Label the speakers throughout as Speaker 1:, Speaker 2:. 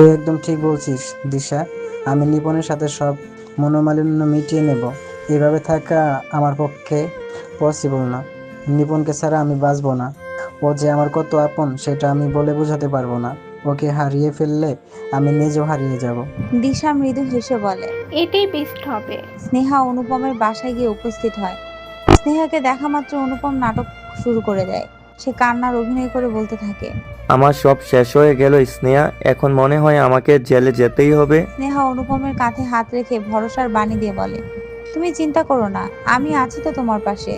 Speaker 1: তুই একদম ঠিক বলছিস দিশা। আমি নিপনের সাথে সব মনোমালিন্য মিটিয়ে নেব। এভাবে থাকা আমার পক্ষে পসিবল না। নিপনকে ছাড়া আমি বাঁচবো না। ও যে আমার কত আপন সেটা আমি বলে বোঝাতে পারব না। ওকে হারিয়ে ফেললে আমি নিজেও হারিয়ে যাব।
Speaker 2: দিশা মৃদু হেসে বলে
Speaker 3: এটাই বেস্ট হবে।
Speaker 2: স্নেহা অনুপমের বাসায় গিয়ে উপস্থিত হয়। স্নেহাকে দেখা মাত্র অনুপম নাটক শুরু করে দেয়। সে কান্নার অভিনয় করে বলতে থাকে।
Speaker 4: আমার সব শেষ হয়ে গেল স্নেহা। এখন মনে হয় আমাকে জেলে যেতেই হবে।
Speaker 2: স্নেহা অনুপমের কাঁধে হাত রেখে ভরসার বাণী দিয়ে বলে তুমি চিন্তা করো না আমি আছি তো তোমার পাশে।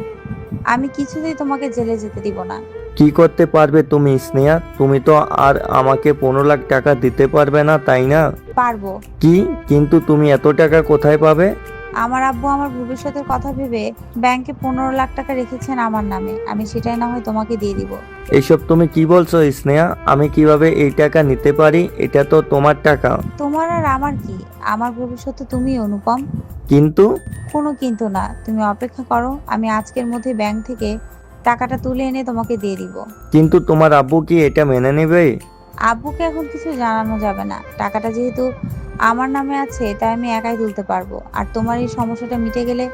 Speaker 2: আমি কিছুতেই তোমাকে জেলে যেতে দিব না।
Speaker 4: কি করতে পারবে তুমি স্নেহা? তুমি তো আর আমাকে পনেরো লাখ টাকা দিতে পারবে না তাই না?
Speaker 2: পারব।
Speaker 4: কি? কিন্তু তুমি এত টাকা কোথায় পাবে?
Speaker 2: আমার আব্বু আমার ভবিষ্যতের কথা ভেবে ব্যাংকে পনেরো লাখ টাকা রেখেছেন আমার নামে। আমি সেটাই না হয় তোমাকে দিয়ে দিব।
Speaker 4: এইসব তুমি কি বলছো স্নেহা? আমি কীভাবে এই টাকা নিতে পারি? এটা তো তোমার টাকা।
Speaker 2: তোমার আর আমার কি? আমার ভবিষ্যৎ তো তুমি অনুপম।
Speaker 4: কিন্তু?
Speaker 2: কোনো কিন্তু না। তুমি অপেক্ষা করো আমি আজকের মধ্যে ব্যাংক থেকে টাকাটা তুলে এনে তোমাকে দিয়ে দিব।
Speaker 4: কিন্তু তোমার আব্বু কি এটা মেনে নেবে?
Speaker 2: আব্বুকে এখন কিছু জানানো যাবে না। টাকাটা যেহেতু আমার নামে আছে তাই আমি একাই তুলতে পারব। আর তোমার এই সমস্যাটা মিটে গেলে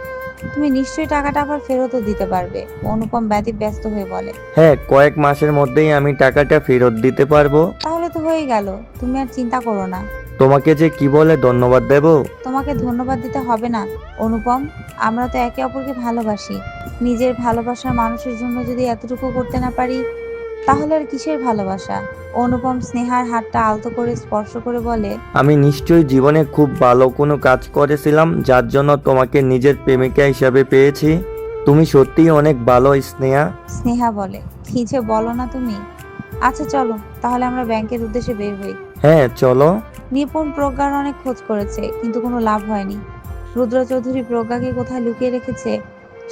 Speaker 2: তুমি নিশ্চয়ই টাকাটা আবার ফেরতও দিতে পারবে অনুপম ব্যতীত ব্যস্ত হয়ে বলে।
Speaker 4: হ্যাঁ কয়েক মাসের মধ্যেই আমি টাকাটা ফেরত দিতে পারব।
Speaker 2: তাহলে তো হয়ে গেল তুমি আর চিন্তা করো না।
Speaker 4: তোমাকে যে কি বলে ধন্যবাদ দেব?
Speaker 2: তোমাকে ধন্যবাদ দিতে হবে না অনুপম। আমরা তো একে অপরকে ভালোবাসি। নিজের ভালোবাসার মানুষের জন্য যদি এতটুকু করতে না পারি তাহলে আর কিসের ভালোবাসা? অনুপম স্নেহার হাতটা আলতো করে স্পর্শ করে বলে
Speaker 4: আমি নিশ্চয়ই জীবনে খুব ভালো কোনো কাজ করেছিলাম যার জন্য তোমাকে নিজের প্রেমিকা হিসাবে পেয়েছি। তুমি সত্যিই অনেক ভালো স্নেহা।
Speaker 2: স্নেহা বলে কি যে বলো না তুমি? আচ্ছা চলো তাহলে আমরা ব্যাংকের উদ্দেশ্যে বের হই।
Speaker 4: হ্যাঁ চলো।
Speaker 2: নিপুণ প্রজ্ঞার অনেক খোঁজ করেছে কিন্তু কোনো লাভ হয়নি। রুদ্র চৌধুরী প্রজ্ঞাকে কোথায় লুকিয়ে রেখেছে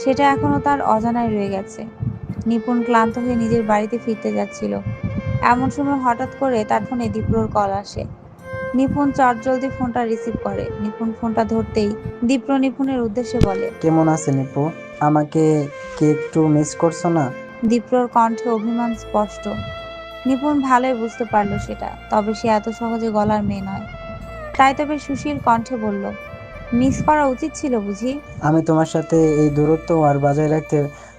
Speaker 2: সেটা এখনও তার অজানায় রয়ে গেছে। নিপুণ ক্লান্ত হয়ে নিজের বাড়িতে ফিরতে যাচ্ছিল। এমন সময় হঠাৎ করে তার ফোনে দীপ্রর কল আসে। নিপুণ চটজলদি ফোনটা রিসিভ করে। নিপুণ ফোনটা ধরতেই দীপ্র নিপুণের উদ্দেশ্যে বলে
Speaker 1: কেমন আছে নিপু? আমাকে কি একটু মিস করছ না?
Speaker 2: দীপ্রর কণ্ঠে অভিমান স্পষ্ট। নিপুণ ভালোই বুঝতে পারল সেটা তবে সে এত সহজে গলার মেয়ে নয়। তাই তবে সুশীল কণ্ঠে বলল মিস করা উচিত ছিল বুঝি?
Speaker 1: আমি তোমার সাথে এই দূরত্ব আর বজায় রাখতে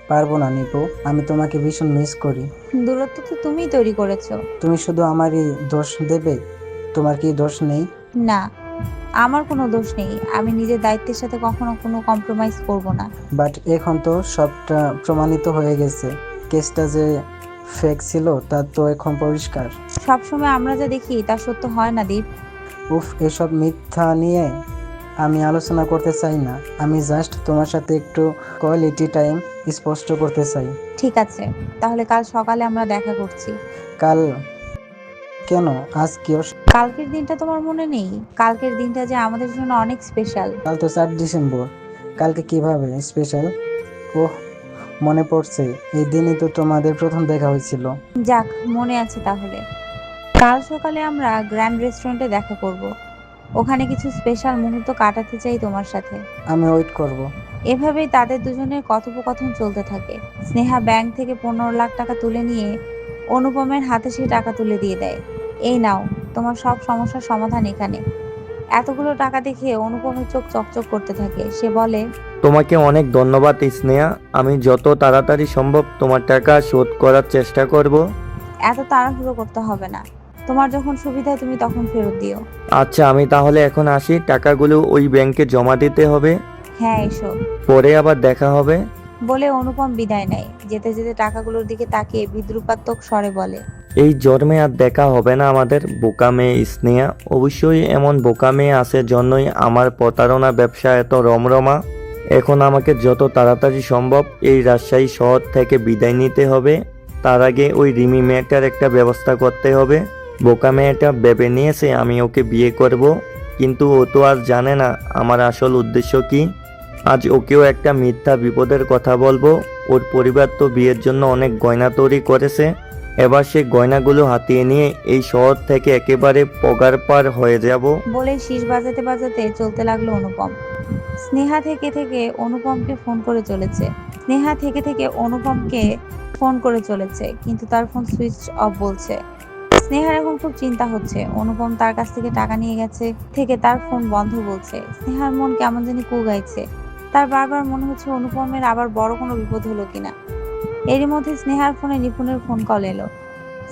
Speaker 1: পারব না নিপু আমি তোমাকে ভীষণ মিস করি।
Speaker 2: দূরত্ব তো তুমিই তৈরি করেছ।
Speaker 1: তুমি শুধু আমারই দোষ দেবে? তোমার কি দোষ নেই?
Speaker 2: না আমার কোনো দোষ নেই। আমি নিজের দায়িত্বের সাথে কখনো কোনো কম্প্রোমাইজ করব না।
Speaker 1: বাট এখন তো সবটা প্রমাণিত হয়ে গেছে। কেসটা যে ফেক ছিল তা তো এখন পরিষ্কার।
Speaker 2: সবসময় আমরা যা দেখি তা সত্য হয় না দীপ।
Speaker 1: উফ এসব মিথ্যা নিয়ে আমি আলোচনা করতে চাই না। আমি জাস্ট তোমার সাথে একটু কোয়ালিটি টাইম স্পষ্ট করতে চাই।
Speaker 2: ঠিক আছে তাহলে কাল সকালে আমরা দেখা করছি।
Speaker 1: কাল? কেন? আজ কেউ
Speaker 2: কালকের দিনটা তোমার মনে নেই? কালকের দিনটা যে আমাদের জন্য অনেক স্পেশাল
Speaker 1: কাল তো চার ডিসেম্বর। কালকে কীভাবে স্পেশাল ওহ মনে পড়ছে এই দিনই তো তোমাদের প্রথম দেখা হয়েছিল।
Speaker 2: যাক মনে আছে তাহলে। কাল সকালে আমরা গ্র্যান্ড রেস্টুরেন্টে দেখা করব। ওখানে কিছু স্পেশাল মুহূর্ত কাটাতে চাই তোমার সাথে।
Speaker 1: আমি ওয়েট করব।
Speaker 2: এভাবেই তাদের দুজনের কথোপকথন চলতে থাকে। স্নেহা ব্যাংক থেকে পনেরো লাখ টাকা তুলে নিয়ে অনুপমের হাতে সে টাকা তুলে দিয়ে দেয়। এই নাও তোমার সব সমস্যার সমাধান এখানে। এতগুলো টাকা দেখে অনুপমের চোখ চকচক করতে থাকে। সে বলে
Speaker 4: তোমাকে অনেক ধন্যবাদ স্নেহা। আমি যত তাড়াতাড়ি সম্ভব তোমার টাকা শোধ করার চেষ্টা করব।
Speaker 2: এত তাড়াহুড়ো করতে হবে না। তোমার যখন সুবিধা তুমি তখন ফেরত দিও।
Speaker 4: আচ্ছা আমি তাহলে এখন আসি। টাকাগুলো ওই ব্যাংকে জমা দিতে হবে।
Speaker 2: হ্যাঁ এসো।
Speaker 4: পরে আবার দেখা হবে।
Speaker 2: বলে অনুপম বিদায় নেয়। যেতে যেতে টাকাগুলোর দিকে তাকিয়ে বিদ্রুপাত্মক স্বরে বলে
Speaker 4: এই জন্মে আর দেখা হবে না আমাদের বোকা মেয়ে স্নেহা। অবশ্যই এমন বোকা মেয়ে আছে জন্যই আমার প্রতারণা ব্যবসা এত রমরমা। এখন আমাকে যত তাড়াতাড়ি সম্ভব এই রাজশাহী শহর থেকে বিদায় নিতে হবে। তার আগে ওই রিমি মেয়েটার একটা ব্যবস্থা করতে হবে। বোকা মেয়েটা ভেবে নিয়েছে আমি ওকে বিয়ে করব, কিন্তু ও তো আর জানে না আমার আসল উদ্দেশ্য কি। আজ ওকেও একটা মিথ্যা বিপদের কথা বলব, ওর পরিবার তো বিয়ের জন্য অনেক গয়না তৈরি করেছে। এবার সে গয়নাগুলো হাতিয়ে নিয়ে এই শহর থেকে একেবারে পগার পার হয়ে যাব।
Speaker 2: বলে শীষ বাজাতে বাজাতে চলতে লাগল অনুপম। স্নেহা থেকে থেকে অনুপমকে ফোন করে চলেছে। স্নেহা থেকে থেকে অনুপমকে ফোন করে চলেছে, কিন্তু তার ফোন সুইচ অফ বলছে। স্নেহার এখন খুব চিন্তা হচ্ছে। অনুপম তার কাছ থেকে টাকা নিয়ে গেছে, থেকে তার ফোন বন্ধ বলছে। স্নেহার মন কেমন জানি কুগাইছে তার বারবার মনে হচ্ছে অনুপমের আবার বড় কোনো বিপদ হলো কিনা। এরই মধ্যে স্নেহার ফোনে নিপুণের ফোন কল এলো।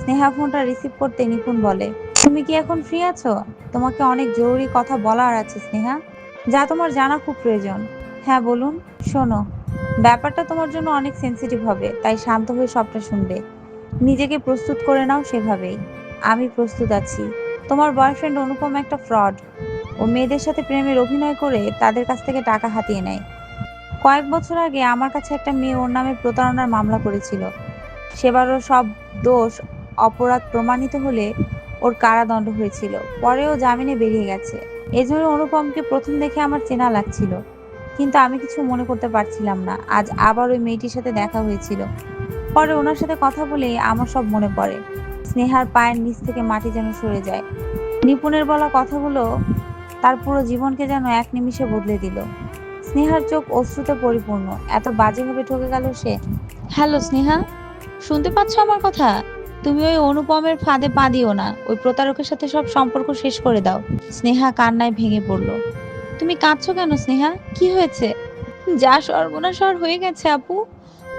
Speaker 2: স্নেহা ফোনটা রিসিভ করতে নিপুণ বলে, তুমি কি এখন ফ্রি আছো? তোমাকে অনেক জরুরি কথা বলার আছে, স্নেহা। যা তোমার জানা খুব প্রয়োজন। হ্যাঁ বলুন, শোনো। ব্যাপারটা তোমার জন্য অনেক সেন্সিটিভ হবে, তাই শান্ত হয়ে সবটা শুনবে। নিজেকে প্রস্তুত করে নাও সেভাবেই। আমি প্রস্তুত আছি। তোমার বয়ফ্রেন্ড অনুপম একটা ফ্রড। ও মেয়েদের সাথে প্রেমের অভিনয় করে তাদের কাছ থেকে টাকা হাতিয়ে নেয়। কয়েক বছর আগে আমার কাছে একটা মেয়ে ওর নামে প্রতারণার মামলা করেছিল। সেবারও সব দোষ, অপরাধ প্রমাণিত হলে ওর কারাদণ্ড হয়েছিল। পরেও জামিনে বেরিয়ে গেছে। এজন্য অনুপমকে প্রথম দেখে আমার চেনা লাগছিল। কিন্তু আমি কিছু মনে করতে পারছিলাম না। আজ আবার ওই মেয়েটির সাথে দেখা হয়েছিল। পরে ওনার সাথে কথা বলে আমার সব মনে পড়ে। স্নেহার পায়ের নিচ থেকে মাটি যেন সরে যায়। নিপুণের বলা কথাগুলো তার পুরো জীবনকে যেন এক নিমিষে বদলে দিল। স্নেহার চোখ অশ্রুতে পরিপূর্ণ। এত বাজেভাবে ঠকে গেল সে। হ্যালো, স্নেহা। শুনতে পাচ্ছ আমার কথা? তুমি ওই অনুপমের ফাঁদে পা দিও না। ওই প্রতারকের সাথে সব সম্পর্ক শেষ করে দাও। স্নেহা কান্নায় ভেঙে পড়ল। তুমি কাঁদছো কেন, স্নেহা? কি হয়েছে? যা সর্বনাশর হয়ে গেছে, আপু।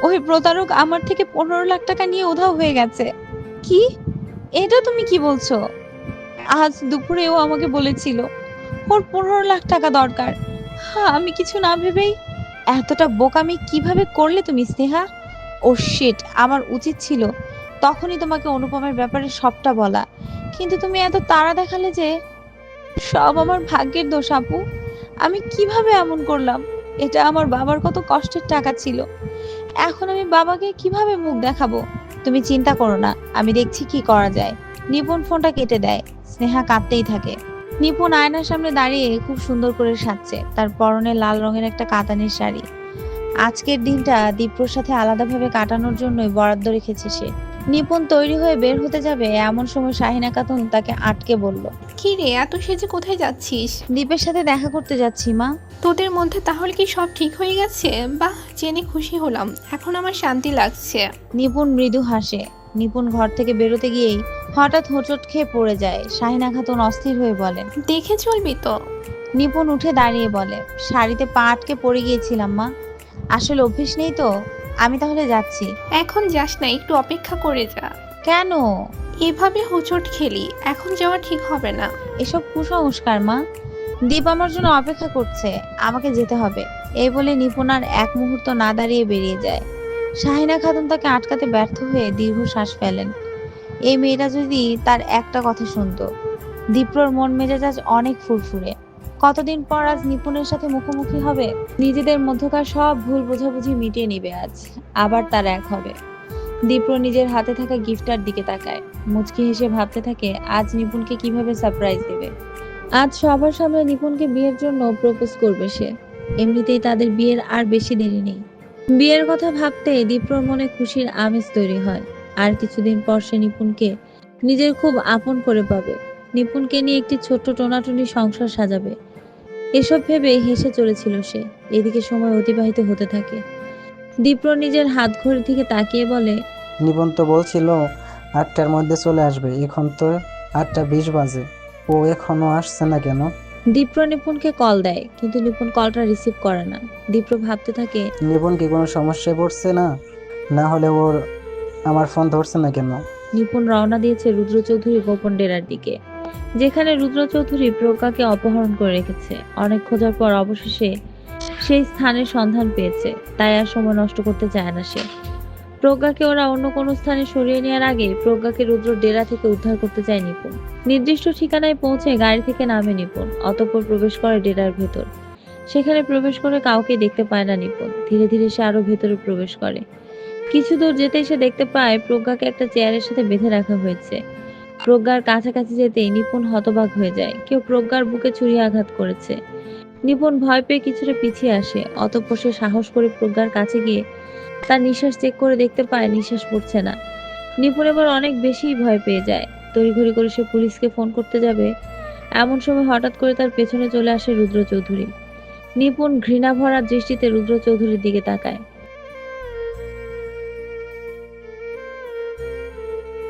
Speaker 2: ওই প্রতারক আমার থেকে পনেরো লাখ টাকা নিয়ে উধাও হয়ে গেছে। কি? এটা তুমি কি বলছো? আজ দুপুরে ও আমাকে বলেছিল, ওর পনেরো লাখ টাকা দরকার। হ্যাঁ আমি কিছু না ভেবেই, এতটা বোকামি কীভাবে করলে তুমি, স্নেহা? ও শেট আমার উচিত ছিল তখনই তোমাকে অনুপমের ব্যাপারে সবটা বলা। কিন্তু তুমি এত তাড়া দেখালে যে, সব আমার ভাগ্যের দোষ, আপু। আমি কীভাবে এমন করলাম? এটা আমার বাবার কত কষ্টের টাকা ছিল। এখন আমি বাবাকে কীভাবে মুখ দেখাবো? তুমি চিন্তা করো না, আমি দেখছি কি করা যায়। নিপুণ ফোনটা কেটে দেয়, স্নেহা কাঁদতেই থাকে। নিপুন আয়নার সামনে দাঁড়িয়ে খুব সুন্দর করে সাজছে, তার পরনে লাল রঙের একটা কাতানের শাড়ি। আজকের দিনটা দীপ্রর সাথে আলাদাভাবে কাটানোর জন্যই বরাদ্দ রেখেছে সে। নিপুণ তৈরি হয়ে বের হতে যাবে এমন সময় শাহিনা খাতুন তাকে আটকে বলল
Speaker 3: কি রে এত সেজে কোথায় যাচ্ছিস?
Speaker 2: দীপের সাথে দেখা করতে যাচ্ছি মা।
Speaker 3: তোদের মধ্যে তাহলে কি সব ঠিক হয়ে গেছে? বাহ জেনে খুশি হলাম এখন আমার শান্তি লাগছে।
Speaker 2: নিপুণ মৃদু হাসে। নিপুণ ঘর থেকে বেরোতে গিয়েই হঠাৎ হোঁচট খেয়ে পড়ে যায়। শাহিনা খাতুন অস্থির হয়ে বলেন
Speaker 3: দেখে চলবি তো।
Speaker 2: নিপুণ উঠে দাঁড়িয়ে বলে শাড়িতে পা আটকে পড়ে গিয়েছিলাম মা। আসলে অভ্যেস নেই তো? আমি তাহলে যাচ্ছি।
Speaker 3: এখন যাস না একটু অপেক্ষা করে যা।
Speaker 2: কেন?
Speaker 3: এভাবে হোঁচট খেলি এখন যাওয়া ঠিক হবে না।
Speaker 2: এসব কুসংস্কার মা। দীপ আমার জন্য অপেক্ষা করছে আমাকে যেতে হবে। এই বলে নিপুণ আর এক মুহূর্ত না দাঁড়িয়ে বেরিয়ে যায়। শাহিনা খাতুন তাকে আটকাতে ব্যর্থ হয়ে দীর্ঘ শ্বাস ফেলেন। এই মেয়েটা যদি তার একটা কথা শুনতো দীপ্রর মন মেজাজ আজ অনেক ফুরফুরে। কতদিন পর আজ নিপুণের সাথে মুখোমুখি হবে? নিজেদের মধ্যকার সব ভুল বোঝাবুঝি মিটিয়ে নিবে আজ। আবার তার এক হবে। দীপ্র নিজের হাতে থাকা গিফটার দিকে তাকায়। মুচকি হেসে ভাবতে থাকে, আজ নিপুণকে কীভাবে সারপ্রাইজ দেবে? আজ সবার সামনে নিপুণকে বিয়ের জন্য প্রপোজ করবে সে। এমনিতেই তাদের বিয়ের আর বেশি দেরি নেই। বিয়ের কথা ভাবতে দীপ্রর মনে খুশির আমেজ তৈরি হয়। আর কিছুদিন পর সে নিপুণকে নিজের খুব আপন করে পাবে। নিপুণকে নিয়ে একটি ছোট্ট টোনাটুনি সংসার সাজাবে। এসব ভেবে হেসে চলেছিল সে। এদিকে সময় অতিবাহিত হতে থাকে। দীপ্র নিজের হাত ঘড়ির দিকে তাকিয়ে বলে
Speaker 1: নিবন তো বলছিল আটটার মধ্যে চলে আসবে। এখন তো আটটা বিশ বাজে। ও এখনও আসছে না কেন?
Speaker 2: দীপ্র নিপুণকে কল দেয় কিন্তু নিপুণ কলটা রিসিভ করে না। দীপ্র ভাবতে থাকে
Speaker 1: নিবন কি কোনো সমস্যায় পড়ছে না? না হলে ওর আমার ফোন ধরছে না কেন?
Speaker 2: নিপুণ রওনা দিয়েছে রুদ্র চৌধুরী গোপন ডেরার দিকে। যেখানে রুদ্র চৌধুরী প্রজ্ঞাকে অপহরণ করে রেখেছে। অনেক খোঁজার পর অবশেষে সেই স্থানের সন্ধান পেয়েছে। তাই আর সময় নষ্ট করতে চায় না সে। প্রজ্ঞাকে ওরা অন্য কোনো স্থানে সরিয়ে নেওয়ার আগে প্রজ্ঞাকে রুদ্র ডেরা থেকে উদ্ধার করতে চায় নিপুণ। নির্দিষ্ট ঠিকানায় পৌঁছে গাড়ি থেকে নামে নিপুণ। অতঃপর প্রবেশ করে ডেরার ভেতর। সেখানে প্রবেশ করে কাউকে দেখতে পায় না নিপুণ। ধীরে ধীরে সে আরও ভেতরে প্রবেশ করে। কিছু দূর যেতে সে দেখতে পায় প্রজ্ঞাকে একটা চেয়ারের সাথে বেঁধে রাখা হয়েছে। প্রজ্ঞার কাছাকাছি যেতেই নিপুণ হতবাক হয়ে যায়। কেউ প্রজ্ঞার বুকে ছুরি আঘাত করেছে। নিপুণ ভয় পেয়ে কিছুটা পিছিয়ে আসে। অতঃপর সে সাহস করে প্রজ্ঞার কাছে গিয়ে তার নিঃশ্বাস চেক করে দেখতে পায়, নিঃশ্বাস পড়ছে না। নিপুণ এবার অনেক বেশি ভয় পেয়ে যায়। তড়িঘড়ি করে সে পুলিশকে ফোন করতে যাবে। এমন সময় হঠাৎ করে তার পেছনে চলে আসে রুদ্র চৌধুরী নিপুণ ঘৃণা ভরা দৃষ্টিতে রুদ্র চৌধুরীর দিকে তাকায়।